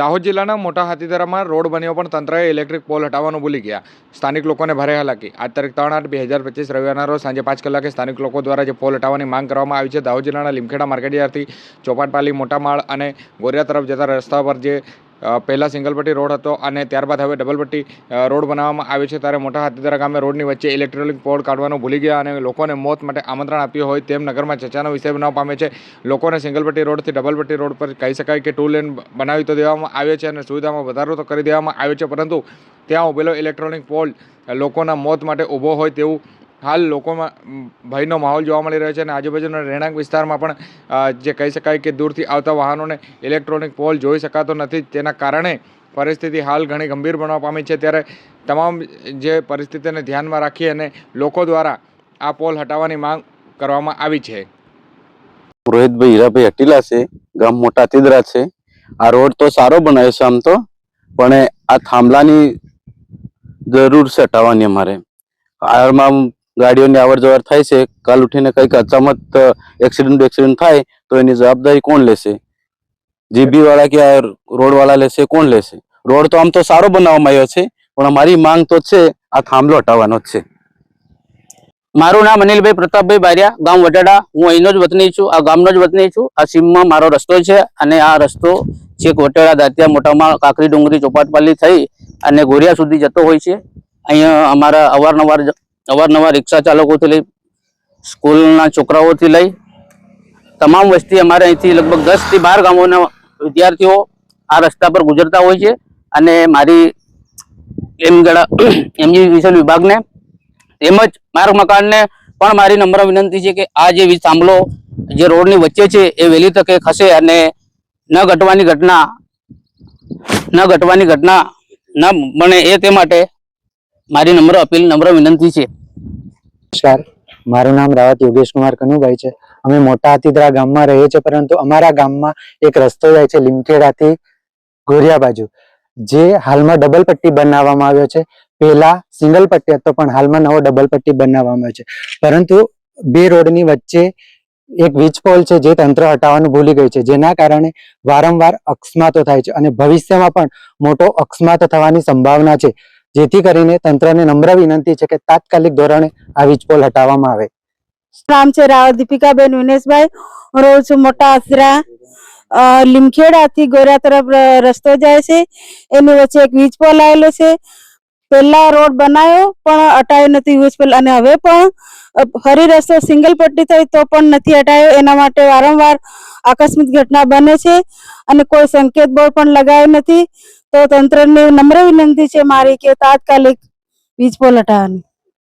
દાહોદ જિલ્લાના મોટા હાથીદરામાં રોડ બન્યો પણ તંત્રએ ઇલેક્ટ્રિક પોલ હટાવવાનું ભૂલી ગયા. સ્થાનિક લોકોને ભારે હાલાકી. આજ તારીખ ત્રણ આઠ બે હજાર પચીસ રવિવારના રોજ સાંજે પાંચ કલાકે સ્થાનિક લોકો દ્વારા જે પોલ હટાવવાની માંગ કરવામાં આવી છે, દાહોદ જિલ્લાના લીમખેડા માર્કેટયાર્ડથી ચોપાટપાલી મોટા માળ અને ગોરિયા તરફ જતા રસ્તા પર જે પહેલા સિંગલ પટ્ટી રોડ હતો અને ત્યારબાદ હવે ડબલ પટ્ટી રોડ બનાવવામાં આવ્યો છે. ત્યારે મોટા હાથીદરા ગામે રોડની વચ્ચે ઇલેક્ટ્રોનિક પોલ કાઢવાનું ભૂલી ગયા અને લોકોને મોત માટે આમંત્રણ આપ્યું હોય તેમ નગરમાં ચર્ચાનો વિષય બનાવવા પામે છે. લોકોને સિંગલ પટ્ટી રોડથી ડબલ પટ્ટી રોડ પર કહી શકાય કે ટુ લેન બનાવી તો દેવામાં આવ્યો છે અને સુવિધામાં વધારો તો કરી દેવામાં આવ્યો છે. પરંતુ ત્યાં ઉભેલો ઇલેક્ટ્રોનિક પોલ લોકોના મોત માટે ઊભો હોય તેવું હાલ લોકોમાં ભયનો માહોલ જોવા મળી રહ્યો છે અને આજુબાજુના રહેણાંક વિસ્તારમાં પણ જે કહી શકાય કે દૂરથી આવતા વાહનોને ઇલેક્ટ્રોનિક પોલ જોઈ શકાતો નથી. તેના કારણે પરિસ્થિતિ હાલ ઘણી ગંભીર બનવા પામી છે. ત્યારે તમામ જે પરિસ્થિતિને ધ્યાનમાં રાખી અને લોકો દ્વારા આ પોલ હટાવવાની માંગ કરવામાં આવી છે. રોહિતભાઈ હીરાભાઈ હટીલા છે, ગામ મોટા તિદરા છે. આ રોડ તો સારો બનાવ્યો છે આમ તો, પણ આ થાંભલાની જરૂર છે હટાવવાની અમારે. આમાં ગાડીઓની અવર જવર થાય છે, કાલ ઉઠીને કંઈક અચામત એક્સિડન્ટ એક્સિડન્ટ થાય, તો એની જવાબદારી કોણ લેશે? જીબી વાળા કે આ રોડ વાળા લેશે, કોણ લેશે? રોડ તો આમ તો સારો બનાવવામાં આવ્યો છે, પણ અમારી માંગ તો છે, આ થાંભલો હટાવવાનો જ છે. મારું નામ અનિલભાઈ પ્રતાપભાઈ બારિયા, ગામ વટાડા. હું અહીંનો જ વતની છું, આ ગામનો જ વતની છું. આ સીમમાં મારો રસ્તો છે, અને આ રસ્તો છેક વટાડા દાંતિયા મોટામાં કાકરી ડુંગરી ચોપાટપાલી થઈ, અને ગોરિયા સુધી જતો હોય છે. અહીંયા અમારા અવારનવાર અવારનવાર રિક્ષા ચાલકોથી લઈ, સ્કૂલના છોકરાઓથી લઈ, તમામ વસ્તી અમારે અહીંથી લગભગ દસથી બાર ગામોના વિદ્યાર્થીઓ આ રસ્તા પર ગુજરતા હોય છે. અને મારી એમ ગળા વિભાગને તેમજ માર્ગ મકાનને પણ મારી નમ્ર વિનંતી છે કે આ જે વીજ થાંભલો જે રોડની વચ્ચે છે એ વહેલી તકે ખસે અને ન ઘટવાની ઘટના, ન ઘટવાની ઘટના ન બને એ તે માટે મારી નમ્ર અપીલ, નમ્ર વિનંતી છે. નમસ્કાર. મારું નામ રાવત યોગેશ કુમાર કનુભાઈ છે. અમે મોટા હાથીદરા ગામમાં રહીએ છીએ, પરંતુ અમારા ગામમાં એક રસ્તો જાય છે લીમખેડાથી ગોરિયા બાજુ, જે હાલમાં ડબલ પટ્ટી બનાવવામાં આવ્યો છે. પહેલા સિંગલ પટ્ટી હતો, પણ હાલમાં નવો ડબલ પટ્ટી બનાવવામાં આવ્યો છે. પરંતુ બે રોડની વચ્ચે એક વીજ પોલ છે, જે તંત્ર હટાવવાનું ભૂલી ગયું છે. જેના કારણે વારંવાર અકસ્માતો થાય છે અને ભવિષ્યમાં પણ મોટો અકસ્માત થવાની સંભાવના છે. જેથી કરીને તંત્રને નમ્ર વિનંતી છે કે તાત્કાલિક ધોરણે આ વીજ પોલ હટાવવામાં આવે. નામ છે રાવ દીપિકાબેન વિનેશભાઈ હું રહું છું મોટા આસરા લીમખેડાથી ગોરા તરફ રસ્તો જાય છે. એની વચ્ચે એક વીજ પોલ આવેલો છે. પહેલા રોડ બનાવ્યો, પણ હટાયો નથી પોલ. અને હવે પણ ફરી રસ્તો સિંગલ પટ્ટી થઈ તો પણ નથી હટાયો. એના માટે વારંવાર આકસ્મિક ઘટના બને છે. અને કોઈ સંકેત બોર્ડ પણ લગાવ્યો નથી. તો તંત્રને નમ્ર વિનંતી છે મારી કે તાત્કાલિક વીજ હટાવવાની.